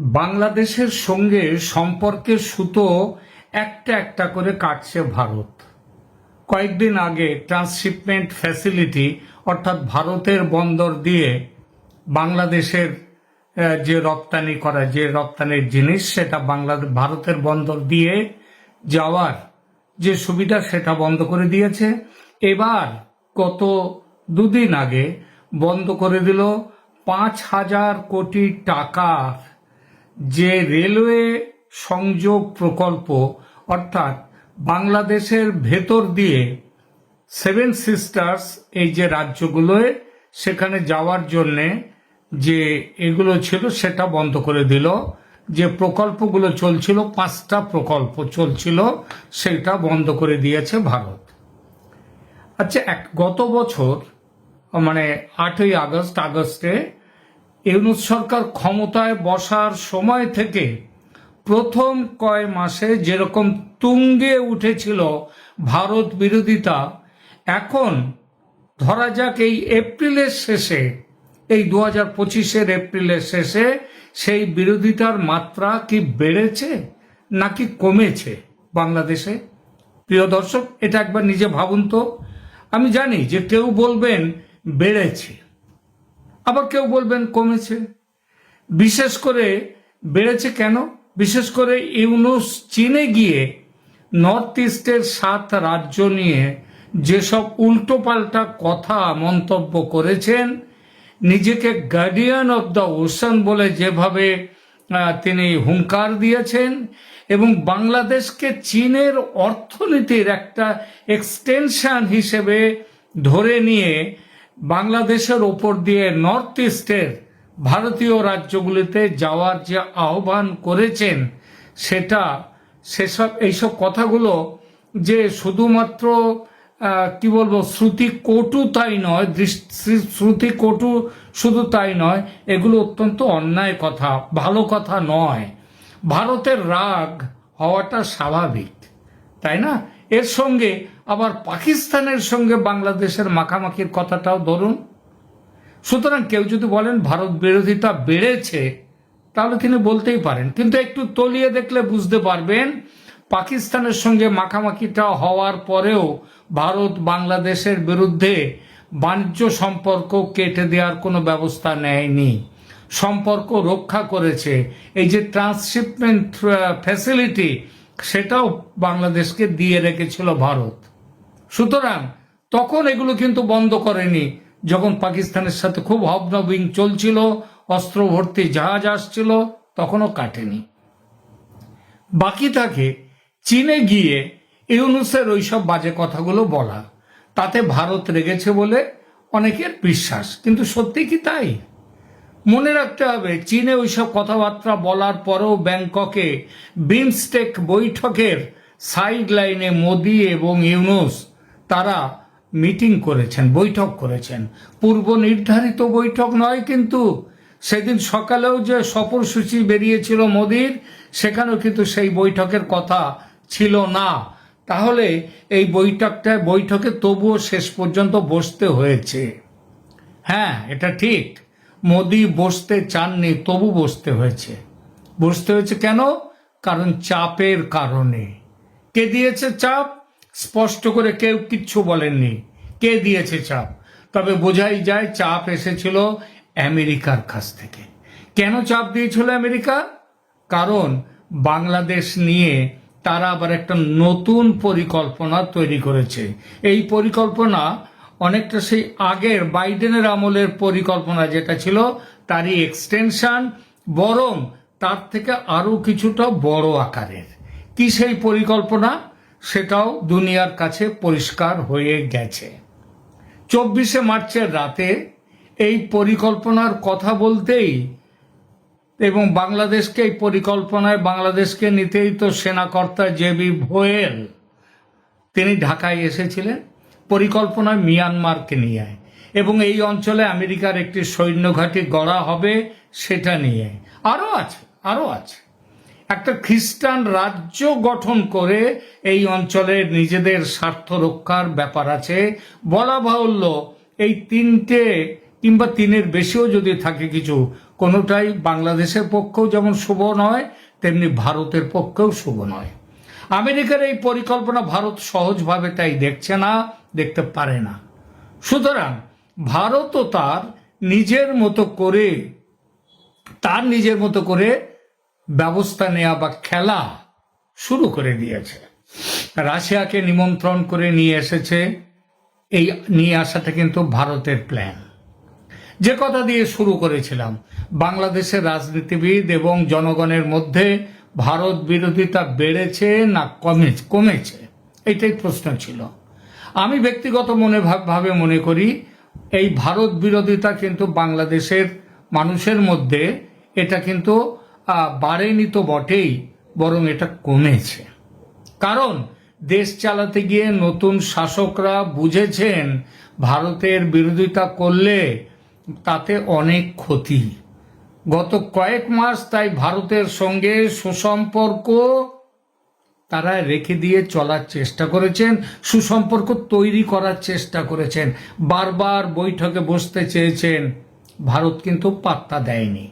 বাংলাদেশের সঙ্গে সম্পর্কের সুতো একটা একটা করে কাটছে ভারত। কয়েকদিন আগে ট্রান্সশিপমেন্ট ফ্যাসিলিটি, অর্থাৎ ভারতের বন্দর দিয়ে বাংলাদেশের যে রপ্তানি করা, যে রপ্তানির জিনিস, সেটা বাংলাদেশ ভারতের বন্দর দিয়ে যাওয়ার যে সুবিধা, সেটা বন্ধ করে দিয়েছে। এবার গত দুদিন আগে বন্ধ করে দিল পাঁচ হাজার কোটি টাকার যে রেলওয়ে সংযোগ প্রকল্প, অর্থাৎ বাংলাদেশের ভেতর দিয়ে সেভেন সিস্টার্স এই যে রাজ্যগুলোয়, সেখানে যাওয়ার জন্যে যে এগুলো ছিল, সেটা বন্ধ করে দিল। যে প্রকল্পগুলো চলছিল, পাঁচটা প্রকল্প চলছিল, সেটা বন্ধ করে দিয়েছে ভারত। আচ্ছা এক, গত বছর মানে আটই আগস্ট, আগস্টে ইউনুস সরকার ক্ষমতায় বসার সময় থেকে প্রথম কয় মাসে যেরকম তুঙ্গে উঠেছিল ভারত বিরোধিতা, এখন ধরা যাক এই এপ্রিলের শেষে, এই দু হাজার পঁচিশের এপ্রিলের শেষে সেই বিরোধিতার মাত্রা কি বেড়েছে নাকি কমেছে বাংলাদেশে? প্রিয় দর্শক, এটা একবার নিজে ভাবুন তো। আমি জানি যে কেউ বলবেন বেড়েছে। আবার কেউ বলবেন কমেছে। বিশেষ করে বেড়েছে কেন? বিশেষ করে ইউনুস চীনে গিয়ে নর্থ ইস্টের সাত রাজ্য নিয়ে যেসব উল্টোপাল্টা কথা মন্তব্য করেছেন, নিজেকে গার্ডিয়ান অব দ্য ওশান বলে যেভাবে তিনি হুঙ্কার দিয়েছেন এবং বাংলাদেশকে চীনের অর্থনীতির একটা এক্সটেনশন হিসেবে ধরে নিয়ে বাংলাদেশের ওপর দিয়ে নর্থ ইস্টের ভারতীয় রাজ্যগুলিতে যাওয়ার যে আহ্বান করেছেন, সেটা সেসব, এইসব কথাগুলো যে শুধুমাত্র কি বলব, শ্রুতি কটু তাই নয় শ্রুতি কটু শুধু তাই নয়, এগুলো অত্যন্ত অন্যায় কথা, ভালো কথা নয়। ভারতের রাগ হওয়াটা স্বাভাবিক, তাই না? এর সঙ্গে আবার পাকিস্তানের সঙ্গে বাংলাদেশের মাখামাখির কথাটাও ধরুন। সুতরাং কেউ যদি বলেন ভারত বিরোধিতা বেড়েছে, তাহলে তিনি বলতেই পারেন। কিন্তু একটু তলিয়ে দেখলে বুঝতে পারবেন, পাকিস্তানের সঙ্গে মাখামাখিটা হওয়ার পরেও ভারত বাংলাদেশের বিরুদ্ধে বাণিজ্য সম্পর্ক কেটে দেওয়ার কোনো ব্যবস্থা নেয়নি। সম্পর্ক রক্ষা করেছে। এই যে ট্রান্সশিপমেন্ট ফ্যাসিলিটি সেটাও বাংলাদেশকে দিয়ে রেখেছিল ভারত। সুতরাং তখন এগুলো কিন্তু বন্ধ করেনি। যখন পাকিস্তানের সাথে খুব হবনবিং চলছিল, অস্ত্র ভর্তি জাহাজ আসছিল, তখনও কাটেনি। বাকি থাকে, চীনে গিয়ে ইউনুসের ওইসব বাজে কথাগুলো বলা। তাতে ভারত রেগেছে বলে অনেকের বিশ্বাস, কিন্তু সত্যি কি তাই? মনে রাখতে হবে, চীনে ওইসব কথাবার্তা বলার পরেও ব্যাংককে বিমস্টেক বৈঠকের সাইড লাইনে মোদি এবং ইউনুস তারা মিটিং করেছেন, বৈঠক করেছেন। পূর্ব নির্ধারিত বৈঠক নয় কিন্তু সেদিন সকালেও যে সফরসূচি বেরিয়েছিল মোদির, সেখানেও কিন্তু সেই বৈঠকের কথা ছিল না। তাহলে এই বৈঠকটা, বৈঠকে তবুও শেষ পর্যন্ত বসতে হয়েছে। হ্যাঁ এটা ঠিক। মোদি বসতে চাননি, তবু বসতে হয়েছে। বসতে হয়েছে কেন? কারণ চাপের কারণে। কে দিয়েছে চাপ? স্পষ্ট করে কেউ কিচ্ছু বলেননি। কে দিয়েছে চাপ? তবে বোঝাই যায় চাপ এসেছিল আমেরিকার কাছ থেকে। কেন চাপ দিয়েছিল আমেরিকা? কারণ বাংলাদেশ নিয়ে তারা আবার একটা নতুন পরিকল্পনা তৈরি করেছে। এই পরিকল্পনা অনেকটা সেই আগের বাইডেনের আমলের পরিকল্পনা যেটা ছিল, তারই এক্সটেনশন বরং তার থেকে আরও কিছুটা বড় আকারের। কি সেই পরিকল্পনা? সেটাও দুনিয়ার কাছে পরিষ্কার হয়ে গেছে। চব্বিশে মার্চের রাতে এই পরিকল্পনার কথা বলতেই এবং বাংলাদেশকে এই পরিকল্পনায় বাংলাদেশকে নিতেই তো সেনাকর্তা জেবি ভোয়েল, তিনি ঢাকায় এসেছিলেন, পরিকল্পনায় মিয়ানমারকে নিয়ে। এবং এই অঞ্চলে আমেরিকার একটি সৈন্য ঘাঁটি গড়া হবে সেটা নিয়ে। আরও আছে আরও আছে। একটা খ্রিস্টান রাজ্য গঠন করে এই অঞ্চলের নিজেদের স্বার্থ রক্ষার ব্যাপার আছে। বলা বাহুল্য, এই তিনটে কিংবা তিনের বেশিও যদি থাকে কিছু, কোনোটাই বাংলাদেশের পক্ষেও যেমন শুভ নয়, তেমনি ভারতের পক্ষেও শুভ নয়। আমেরিকার এই পরিকল্পনা ভারত সহজভাবে তাই দেখছে না, দেখতে পারে না। সুতরাং ভারতও তার নিজের মতো করে, তার নিজের মতো করে ব্যবস্থা নেওয়া বা খেলা শুরু করে দিয়েছে। রাশিয়াকে নিমন্ত্রণ করে নিয়ে এসেছে। এই নিয়ে আসাটা কিন্তু ভারতের প্ল্যান যে কথা দিয়ে শুরু করেছিলাম, বাংলাদেশের রাজনীতিবিদ এবং জনগণের মধ্যে ভারত বিরোধিতা বেড়েছে না কমে, কমেছে? এটাই প্রশ্ন ছিল। আমি ব্যক্তিগত মনে ভাবে মনে করি, এই ভারত বিরোধিতা কিন্তু বাংলাদেশের মানুষের মধ্যে এটা কিন্তু বাড়েনি তো বটেই, বরং এটা কমেছে। কারণ, দেশ চালাতে গিয়ে নতুন শাসকরা বুঝেছেন, ভারতের বিরোধিতা করলে তাতে অনেক ক্ষতি। গত কয়েক মাস তাই ভারতের সঙ্গে সুসম্পর্ক তারা রেখে দিয়ে চলার চেষ্টা করেছেন, সুসম্পর্ক তৈরি করার চেষ্টা করেছেন। বারবার বৈঠকে বসতে চেয়েছেন, ভারত কিন্তু পাত্তা দেয়নি।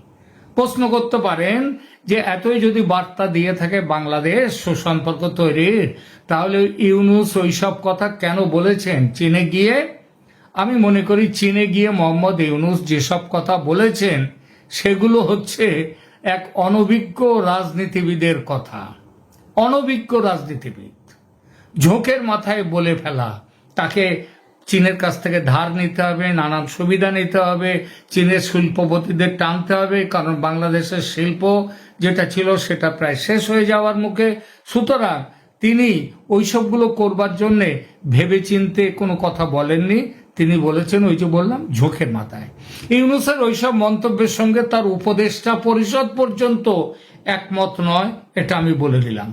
প্রশ্ন করতে পারেন যে এতই যদি বার্তা দিয়ে থাকে বাংলাদেশ সুসম্পর্ক তৈরির তাহলে ইউনুস ওইসব কথা কেন বলেছেন? চীনে গিয়ে? আমি মনে করি চীনে গিয়ে মোহাম্মদ ইউনুস যেসব কথা বলেছেন, সেগুলো হচ্ছে এক অনভিজ্ঞ রাজনীতিবিদের কথা। অনভিজ্ঞ রাজনীতিবিদ। ঝোঁকের মাথায় বলে ফেলা, তাকে চীনের কাছ থেকে ধার নিতে হবে, নানান সুবিধা নিতে হবে, চীনের শিল্পপতিদের টানতে হবে, কারণ বাংলাদেশের শিল্প যেটা ছিল সেটা প্রায় শেষ হয়ে যাওয়ার মুখে। সুতরাং তিনি ওইসবগুলো করবার জন্যে ভেবে চিনতে কোনো কথা বলেননি। তিনি বলেছেন, ওই যে বললাম, ঝোঁকের মাথায়। ইউনুসের ওইসব মন্তব্যের সঙ্গে তার উপদেষ্টা পরিষদ পর্যন্ত একমত নয়, এটা আমি বলে দিলাম।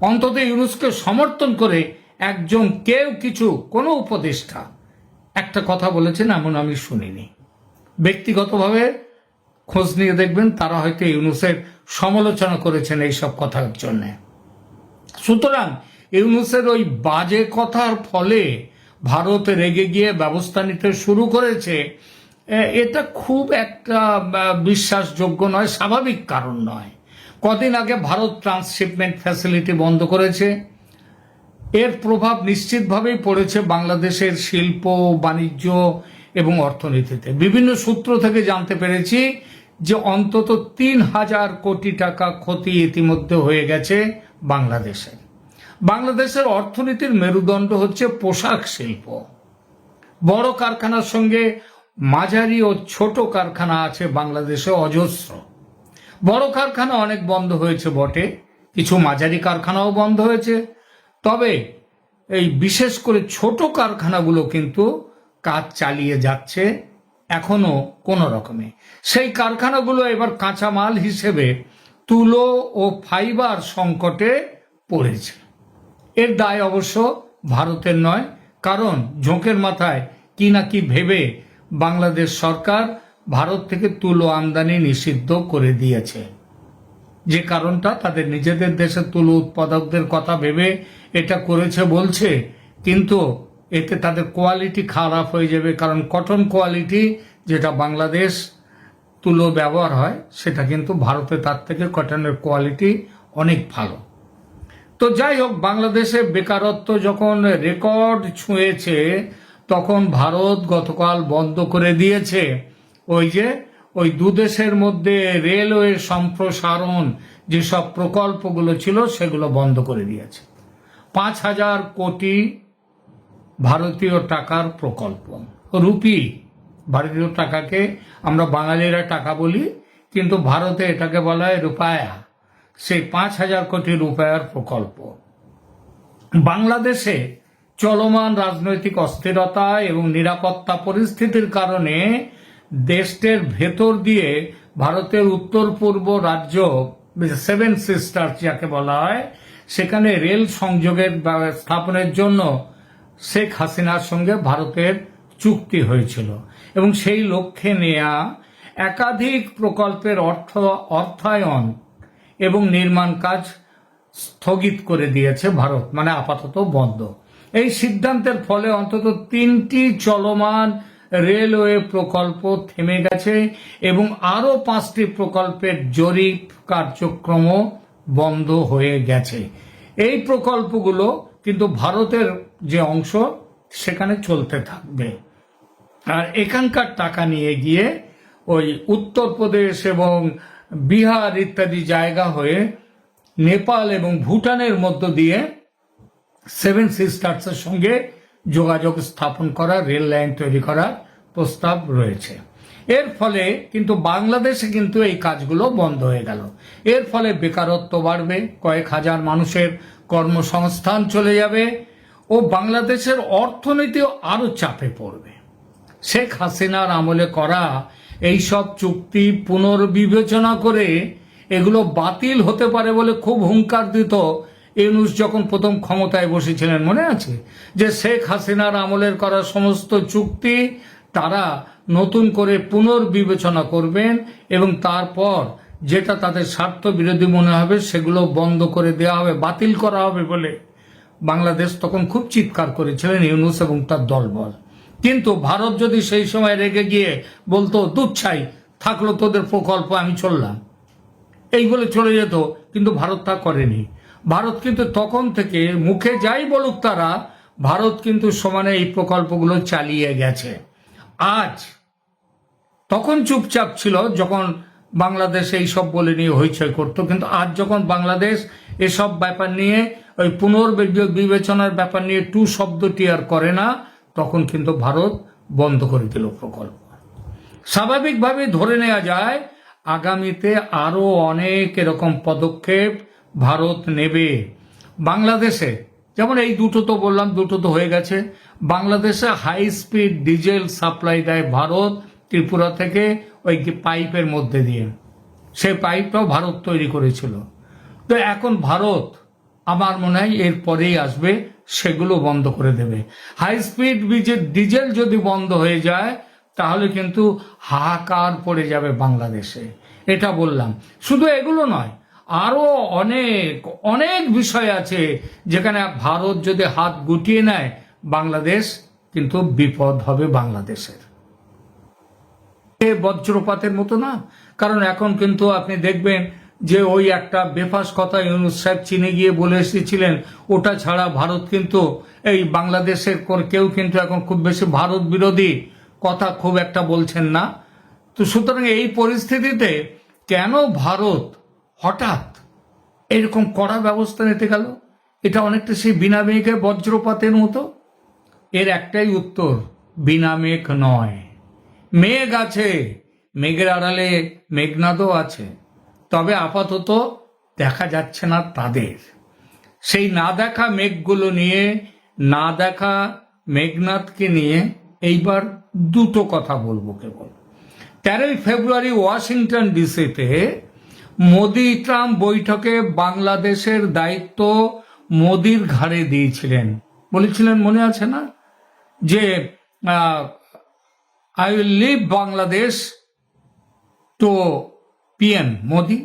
অন্তত ইউনুসকে সমর্থন করে একজন কেউ কিছু, কোনো উপদেষ্টা। একটা কথা বলেছেন, এমন আমি শুনিনি। ব্যক্তিগতভাবে খোঁজ নিয়ে দেখবেন, তারা হয়তো ইউনুসের সমালোচনা করেছেন এইসব কথার জন্যে। সুতরাং ইউনুসের ওই বাজে কথার ফলে ভারত রেগে গিয়ে ব্যবস্থা নিতে শুরু করেছে এটা খুব একটা বিশ্বাসযোগ্য নয়, স্বাভাবিক কারণ নয়। কদিন আগে ভারত ট্রান্সশিপমেন্ট ফ্যাসিলিটি বন্ধ করেছে এর প্রভাব নিশ্চিতভাবেই পড়েছে বাংলাদেশের শিল্প, বাণিজ্য এবং অর্থনীতিতে। বিভিন্ন সূত্র থেকে জানতে পেরেছি যে অন্তত তিন হাজার কোটি টাকা ক্ষতি ইতিমধ্যে হয়ে গেছে বাংলাদেশের বাংলাদেশের অর্থনীতির মেরুদণ্ড হচ্ছে পোশাক শিল্প। বড় কারখানার সঙ্গে মাঝারি ও ছোট কারখানা আছে বাংলাদেশে অজস্র। বড় কারখানা অনেক বন্ধ হয়েছে বটে, কিছু মাঝারি কারখানাও বন্ধ হয়েছে। তবে এই বিশেষ করে ছোট কারখানাগুলো কিন্তু কাজ চালিয়ে যাচ্ছে এখনও কোনো রকমে। সেই কারখানাগুলো এবার কাঁচামাল হিসেবে তুলো ও ফাইবার সংকটে পড়েছে। এর দায় অবশ্য ভারতের নয়, কারণ ঝোঁকের মাথায় কি না কি ভেবে বাংলাদেশ সরকার ভারত থেকে তুলো আমদানি নিষিদ্ধ করে দিয়েছে। যে কারণটা তাদের নিজেদের দেশের তুলো উৎপাদকদের কথা ভেবে এটা করেছে, বলছে। কিন্তু এতে তাদের কোয়ালিটি খারাপ হয়ে যাবে, কারণ কটন কোয়ালিটি যেটা বাংলাদেশ তুলো ব্যবহার হয়, সেটা কিন্তু ভারতে তার থেকে কটনের কোয়ালিটি অনেক ভালো। তো যাই হোক, বাংলাদেশে বেকারত্ব যখন রেকর্ড ছুঁয়েছে, তখন ভারত গতকাল বন্ধ করে দিয়েছে। ওই যে ওই দু দেশের মধ্যে রেলওয়ে সম্প্রসারণ যেসব প্রকল্পগুলো ছিল সেগুলো বন্ধ করে দিয়েছে। পাঁচ হাজার কোটি ভারতীয় টাকার প্রকল্প, রুপি, ভারতীয় টাকাকে আমরা বাঙালিরা টাকা বলি, কিন্তু ভারতে এটাকে বলা হয় রূপায়া। সেই পাঁচ হাজার কোটি রূপায়ার প্রকল্প। বাংলাদেশে চলমান রাজনৈতিক অস্থিরতা এবং নিরাপত্তা পরিস্থিতির কারণে দেশটির ভেতর দিয়ে ভারতের উত্তর পূর্ব রাজ্য সেভেন সিস্টার যাকে বলা হয়, সেখানে রেল সংযোগের স্থাপনের জন্য শেখ হাসিনার সঙ্গে ভারতের চুক্তি হয়েছিল। এবং সেই লক্ষ্যে নেয়া একাধিক প্রকল্পের অর্থ, অর্থায়ন এবং নির্মাণ কাজ স্থগিত করে দিয়েছে ভারত মানে আপাতত বন্ধ। এই সিদ্ধান্তের ফলে অন্তত তিনটি চলমান রেলওয়ে প্রকল্প থেমে গেছে এবং আরও পাঁচটি প্রকল্পের জরিপ কার্যক্রম বন্ধ হয়ে গেছে। এই প্রকল্পগুলো কিন্তু ভারতের যে অংশ, সেখানে চলতে থাকবে। আর এখানকার টাকা নিয়ে গিয়ে ওই উত্তরপ্রদেশ এবং বিহার ইত্যাদি জায়গা হয়ে নেপাল এবং ভুটানের মধ্য দিয়ে সেভেন সিস্টার্সের সঙ্গে যোগাযোগ স্থাপন করা, রেল লাইন তৈরি করার প্রস্তাব রয়েছে। এর ফলে কিন্তু বাংলাদেশে কিন্তু এই কাজগুলো বন্ধ হয়ে গেল। এর ফলে বেকারত্ব বাড়বে, কয়েক হাজার মানুষের কর্মসংস্থান চলে যাবে ও বাংলাদেশের অর্থনীতিও আরও চাপে পড়বে। শেখ হাসিনার আমলে করা এই সব চুক্তি পুনর্বিবেচনা করে এগুলো বাতিল হতে পারে বলে খুব হুঙ্কার দিত ইউনুস যখন প্রথম ক্ষমতায় বসেছিলেন, মনে আছে? যে শেখ হাসিনার আমলের করা সমস্ত চুক্তি তারা নতুন করে পুনর্বিবেচনা করবেন এবং তারপর যেটা তাদের স্বার্থ বিরোধী মনে হবে সেগুলো বন্ধ করে দেওয়া হবে, বাতিল করা হবে বলে বাংলাদেশ তখন খুব চিৎকার করেছিলেন ইউনুস এবং তার দলবল। কিন্তু ভারত যদি সেই সময় রেগে গিয়ে বলতো দুচ্ছাই থাকল তোদের প্রকল্প, আমি চললাম। এই বলে চলে যেত, কিন্তু ভারত তা করেনি। ভারত কিন্তু তখন থেকে মুখে যাই বলুক তারা, ভারত কিন্তু সমানে এই প্রকল্পগুলো চালিয়ে গেছে। আজ তখন চুপচাপ ছিল যখন বাংলাদেশ এই সব বলে নিয়ে হইচই করতো, কিন্তু আজ যখন বাংলাদেশ এসব ব্যাপার নিয়ে, ওই পুনর্বিবেচনার ব্যাপার নিয়ে টু শব্দটি আর করে না, তখন কিন্তু ভারত বন্ধ করে দিল প্রকল্প। স্বাভাবিকভাবে ধরে নেওয়া যায়, আগামীতে আরও অনেক এরকম পদক্ষেপ ভারত নেবে। বাংলাদেশে, যেমন এই দুটো তো বললাম, দুটো তো হয়ে গেছে। বাংলাদেশে হাই স্পিড ডিজেল সাপ্লাই দেয় ভারত, ত্রিপুরা থেকে ওই পাইপের মধ্যে দিয়ে। সেই পাইপটাও ভারত তৈরি করেছিল। তো এখন ভারত, আমার মনে হয় এর পরেই আসবে, সেগুলো বন্ধ করে দেবে। হাই স্পিড ডিজেল যদি বন্ধ হয়ে যায়, তাহলে কিন্তু হাহাকার পড়ে যাবে বাংলাদেশে। এটা বললাম। শুধু এগুলো নয় আরও অনেক অনেক বিষয় আছে যেখানে ভারত যদি হাত গুটিয়ে নেয় বাংলাদেশ, কিন্তু বিপদ হবে বাংলাদেশের। বজ্রপাতের মতো না, কারণ এখন কিন্তু আপনি দেখবেন যে ওই একটা বেফাস কথা ইউনুস সাহেব চীনে গিয়ে বলে এসেছিলেন, ওটা ছাড়া ভারত কিন্তু এই বাংলাদেশের কেউ কিন্তু এখন খুব বেশি ভারত বিরোধী কথা খুব একটা বলছেন না। তো সুতরাং এই পরিস্থিতিতে কেন ভারত হঠাৎ এরকম কড়া ব্যবস্থা নিতে গেল? এটা অনেকটা সেই বিনা বজ্রপাতের মতো। এর একটাই উত্তর, বিনা মেঘ নয়। মেঘ আছে, মেঘের আড়ালে মেঘনাদও আছে। তবে আপাতত দেখা যাচ্ছে না তাদের। সেই না দেখা মেঘগুলো নিয়ে, না দেখা মেঘনাথকে নিয়ে এইবার দুটো কথা বলব কেবল। তেরোই ফেব্রুয়ারি ওয়াশিংটন ডিসিতে মোদি ট্রাম্প বৈঠকে বাংলাদেশের দায়িত্ব মোদির ঘাড়ে দিয়েছিলেন। বলেছিলেন, মনে আছে না? যে I will leave Bangladesh to PM Modi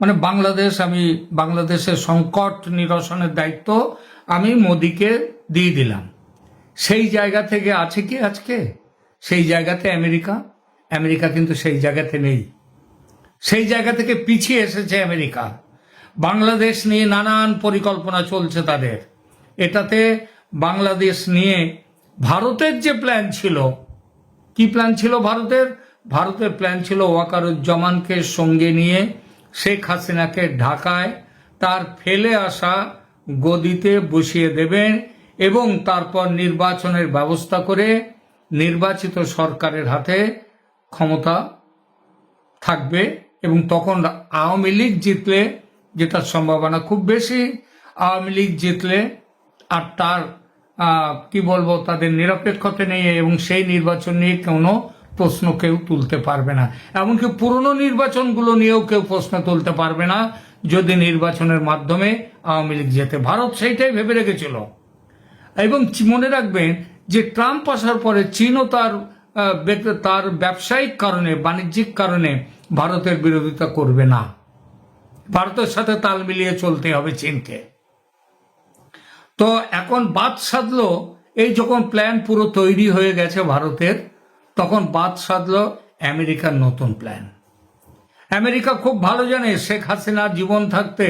মানে বাংলাদেশ, আমি বাংলাদেশের সংকট নিরসনের দায়িত্ব আমি মোদিকে দিয়ে দিলাম। সেই জায়গা থেকে আছে কি আজকে? সেই জায়গাতে আমেরিকা। আমেরিকা কিন্তু সেই জায়গাতে নেই। সেই জায়গা থেকে পিছিয়ে এসেছে আমেরিকা। বাংলাদেশ নিয়ে নানান পরিকল্পনা চলছে তাদের। এটাতে বাংলাদেশ নিয়ে ভারতের যে প্ল্যান ছিল, কি প্ল্যান ছিল ভারতের? ভারতের প্ল্যান ছিল ওয়াকারুজ্জামানকে সঙ্গে নিয়ে শেখ হাসিনাকে ঢাকায় তার ফেলে আসা গদিতে বসিয়ে দেবেন এবং তারপর নির্বাচনের ব্যবস্থা করে নির্বাচিত সরকারের হাতে ক্ষমতা থাকবে এবং তখন আওয়ামী লীগ জিতলে যেটার সম্ভাবনা খুব বেশি, আওয়ামী লীগ জিতলে আর তার কি বলব, তাদের নিরপেক্ষতা নেই এবং সেই নির্বাচন নিয়ে কোনো প্রশ্ন কেউ তুলতে পারবে না। এমনকি পুরনো নির্বাচনগুলো নিয়েও কেউ প্রশ্ন তুলতে পারবে না, যদি নির্বাচনের মাধ্যমে আওয়ামী লীগ যেতে ভারত সেইটাই ভেবে রেখেছিল। এবং মনে রাখবেন যে ট্রাম্প আসার পরে চীনও তার তার ব্যবসায়িক কারণে, বাণিজ্যিক কারণে ভারতের বিরোধিতা করবে না। ভারতের সাথে তাল মিলিয়ে চলতে হবে চীনকে। তো এখন বাদ সাধলো, এই যখন প্ল্যান পুরো তৈরি হয়ে গেছে ভারতের, তখন বাদ সাধল আমেরিকার নতুন প্ল্যান আমেরিকা খুব ভালো জানে শেখ হাসিনার জীবন থাকতে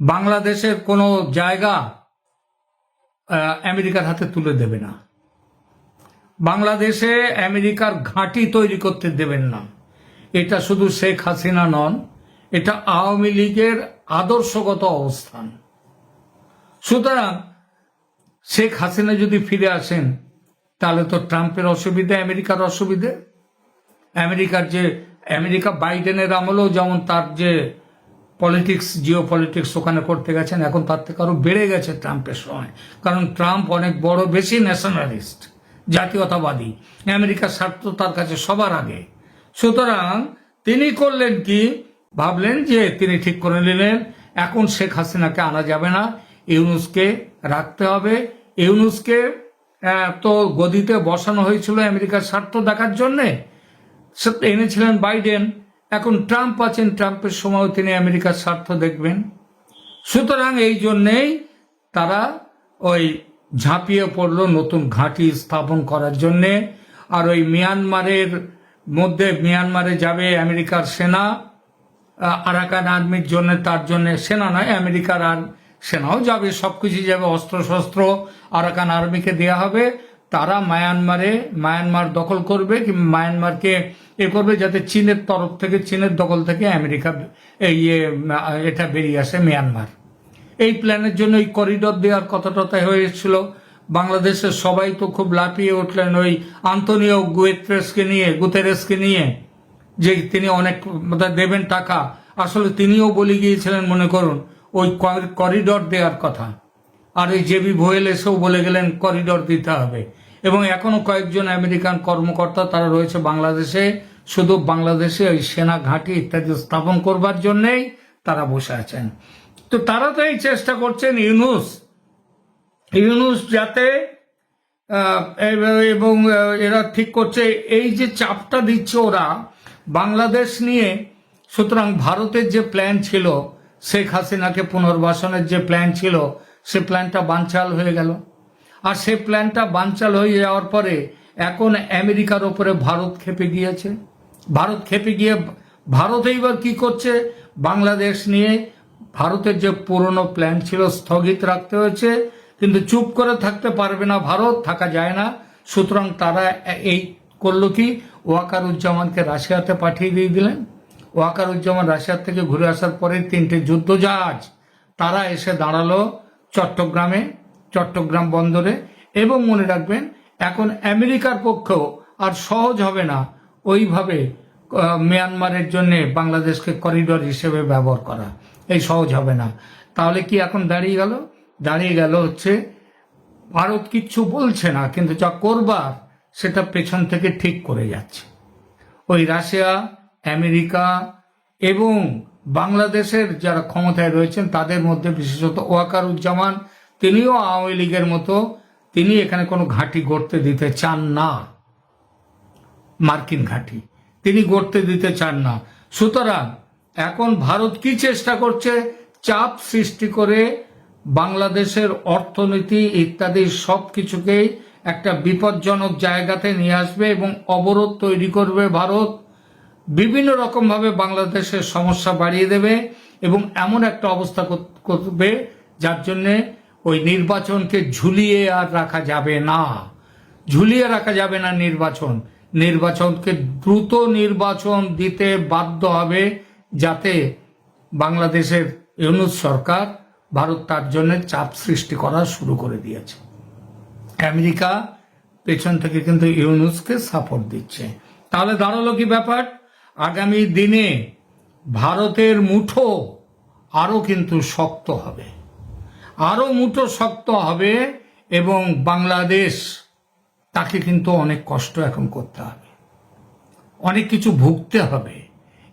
বাংলাদেশের কোনো জায়গা আমেরিকার হাতে তুলে দেবে না। বাংলাদেশে আমেরিকার ঘাঁটি তৈরি করতে দেবেন না। এটা শুধু শেখ হাসিনা নন, এটা আওয়ামী লীগের আদর্শগত অবস্থান। সুতরাং শেখ হাসিনা যদি ফিরে আসেন, তাহলে তো ট্রাম্পের অসুবিধে, আমেরিকার অসুবিধে। আমেরিকার যে, আমেরিকা বাইডেনের আমলেও যেমন তার যে পলিটিক্স জিও পলিটিক্স ওখানে করতে গেছেন, এখন তার থেকে আরও বেড়ে গেছে ট্রাম্পের সময়। কারণ ট্রাম্প অনেক বড়, বেশি ন্যাশনালিস্ট জাতীয়তাবাদী। আমেরিকার স্বার্থ তার কাছে সবার আগে। সুতরাং তিনি করলেন কি? ভাবলেন যে তিনি ঠিক করে নিলেন, এখন শেখ হাসিনাকে আনা যাবে না। ইউনুসকে রাখতে হবে। ইউনুসকে তো গদিতে বসানো হয়েছিল আমেরিকার স্বার্থ দেখার জন্যে। এনেছিলেন বাইডেন। এখন ট্রাম্প আছেন, ট্রাম্পের সময়ও তিনি আমেরিকার স্বার্থ দেখবেন। সুতরাং এই জন্যেই তারা ওই ঝাঁপিয়ে পড়ল নতুন ঘাঁটি স্থাপন করার জন্যে। আর ওই মিয়ানমারের মধ্যে, মিয়ানমারে যাবে আমেরিকার সেনা আরাকান আর্মির জন্য, তার জন্য সেনা নয়, আমেরিকার আর সেনাও যাবে সবকিছু যাবে অস্ত্র শস্ত্র আরাকান আর্মিকে দেওয়া হবে। তারা মায়ানমারে মায়ানমার দখল করবে কি মায়ানমারকে এ করবে যাতে চীনের তরফ থেকে চীনের দখল থেকে আমেরিকা এই ইয়ে, এটা বেরিয়ে আসে মিয়ানমার। এই প্ল্যানের জন্য এই করিডর দেওয়ার কথা টথা হয়েছিল বাংলাদেশের সবাই তো খুব লাফিয়ে উঠলেন ওই আন্তনিও গুয়েত্রেসকে নিয়ে গুতেরেসকে নিয়ে যে তিনি অনেক দেবেন টাকা। আসলে তিনিও বলে গিয়েছিলেন মনে করুন ওই কর- করিডর দেওয়ার কথা। আর এই জেবি ভোয়েল এসেও বলে গেলেন করিডর দিতে হবে। এবং এখনও কয়েকজন আমেরিকান কর্মকর্তা তারা রয়েছে বাংলাদেশে। শুধু বাংলাদেশে ওই সেনা ঘাঁটি ইত্যাদি স্থাপন করবার জন্যেই তারা বসে আছেন। তো তারা তো এই চেষ্টা করছেন ইউনুস। ইউনুস যাতে এবং এরা ঠিক করছে। এই যে চাপটা দিচ্ছে ওরা, বাংলাদেশ নিয়ে, সুতরাং ভারতের যে প্ল্যান ছিল শেখ হাসিনাকে পুনর্বাসনের যে প্ল্যান ছিল, সে প্ল্যানটা বানচাল হয়ে গেল। আর সে প্ল্যানটা বানচাল হয়ে যাওয়ার পরে এখন আমেরিকার ওপরে ভারত খেপে গিয়েছে। ভারত খেপে গিয়ে, ভারত এইবার কি করছে? বাংলাদেশ নিয়ে ভারতের যে পুরনো প্ল্যান ছিল স্থগিত রাখতে হয়েছে। কিন্তু চুপ করে থাকতে পারবে না ভারত, থাকা যায় না। সুতরাং তারা এই করল কি? ওয়াকারুজ্জামানকে রাশিয়াতে পাঠিয়ে দিয়ে দিলেন। ওয়াকারুজ্জামান রাশিয়ার থেকে ঘুরে আসার পরে তিনটে যুদ্ধ জাহাজ তারা এসে দাঁড়াল চট্টগ্রামে, চট্টগ্রাম বন্দরে এবং মনে রাখবেন, এখন আমেরিকার পক্ষেও আর সহজ হবে না ওইভাবে মিয়ানমারের জন্য বাংলাদেশকে করিডর হিসেবে ব্যবহার করা। এই সহজ হবে না। তাহলে কি এখন দাঁড়িয়ে গেল? দাঁড়িয়ে গেল হচ্ছে, ভারত কিচ্ছু বলছে না, কিন্তু যা করবার সেটা পেছন থেকে ঠিক করে যাচ্ছে। ওই রাশিয়া আমেরিকা এবং বাংলাদেশের যারা ক্ষমতায় রয়েছেন, তাদের মধ্যে বিশেষত ওয়াকারুজ্জামান, তিনিও আওয়ামী লীগের মতো, তিনি এখানে কোনো ঘাঁটি গড়তে দিতে চান না। মার্কিন ঘাঁটি। তিনি গড়তে দিতে চান না। সুতরাং এখন ভারত কি চেষ্টা করছে? চাপ সৃষ্টি করে বাংলাদেশের অর্থনীতি ইত্যাদি সব কিছুকেই একটা বিপজ্জনক জায়গাতে নিয়ে আসবে এবং অবরোধ তৈরি করবে ভারত। বিভিন্ন রকমভাবে বাংলাদেশের সমস্যা বাড়িয়ে দেবে এবং এমন একটা অবস্থা করবে যার জন্য ওই নির্বাচনকে ঝুলিয়ে আর রাখা যাবে না। ঝুলিয়ে রাখা যাবে না নির্বাচন। নির্বাচনকে দ্রুত নির্বাচন দিতে বাধ্য হবে যাতে বাংলাদেশের ইউনুস সরকার ভারত তার জন্য চাপ সৃষ্টি করা শুরু করে দিয়েছে। আমেরিকা পেছন থেকে কিন্তু ইউনুসকে সাপোর্ট দিচ্ছে। তাহলে দাঁড়াল কি ব্যাপার? আগামী দিনে ভারতের মুঠো আরও কিন্তু শক্ত হবে। আরও মুঠো শক্ত হবে এবং বাংলাদেশ তাকে কিন্তু অনেক কষ্ট এখন করতে হবে। অনেক কিছু ভুগতে হবে।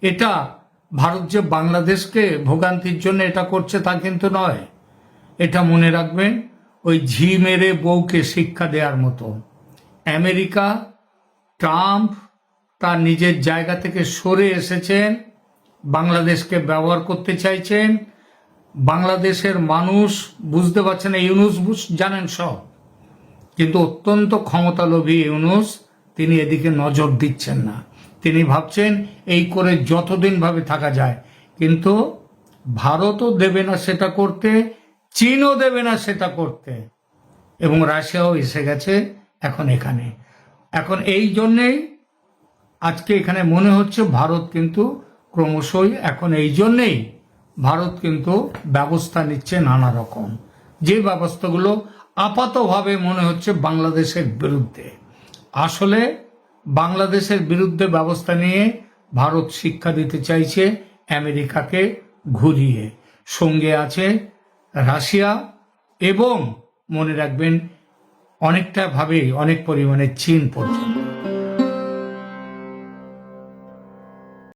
এটা ভারত যে বাংলাদেশকে ভোগান্তির জন্য এটা করছে তা কিন্তু নয়। এটা মনে রাখবেন, ওই ঝি মেরে বউকে শিক্ষা দেওয়ার মতো। আমেরিকা, ট্রাম্প তার নিজের জায়গা থেকে সরে এসেছেন, বাংলাদেশকে ব্যবহার করতে চাইছেন। বাংলাদেশের মানুষ বুঝতে পারছেন না, ইউনুস জানেন সব। কিন্তু অত্যন্ত ক্ষমতালোভী ইউনুস তিনি এদিকে নজর দিচ্ছেন না। তিনি ভাবছেন এই করে যতদিন ভাবে থাকা যায়। কিন্তু ভারতও দেবে না সেটা করতে, চীনও দেবে না সেটা করতে। এবং রাশিয়াও এসে গেছে এখন এখানে। এখন এই জন্যেই আজকে এখানে মনে হচ্ছে ভারত কিন্তু ক্রমশই এখন এই জন্যেই ভারত কিন্তু ব্যবস্থা নিচ্ছে নানা রকম। যে ব্যবস্থাগুলো আপাতভাবে মনে হচ্ছে বাংলাদেশের বিরুদ্ধে। আসলে বাংলাদেশের বিরুদ্ধে ব্যবস্থা নিয়ে ভারত শিক্ষা দিতে চাইছে আমেরিকাকে ঘুরিয়ে। সঙ্গে আছে রাশিয়া এবং মনে রাখবেন অনেকটা ভাবেই অনেক পরিমাণে চীন পর্যন্ত।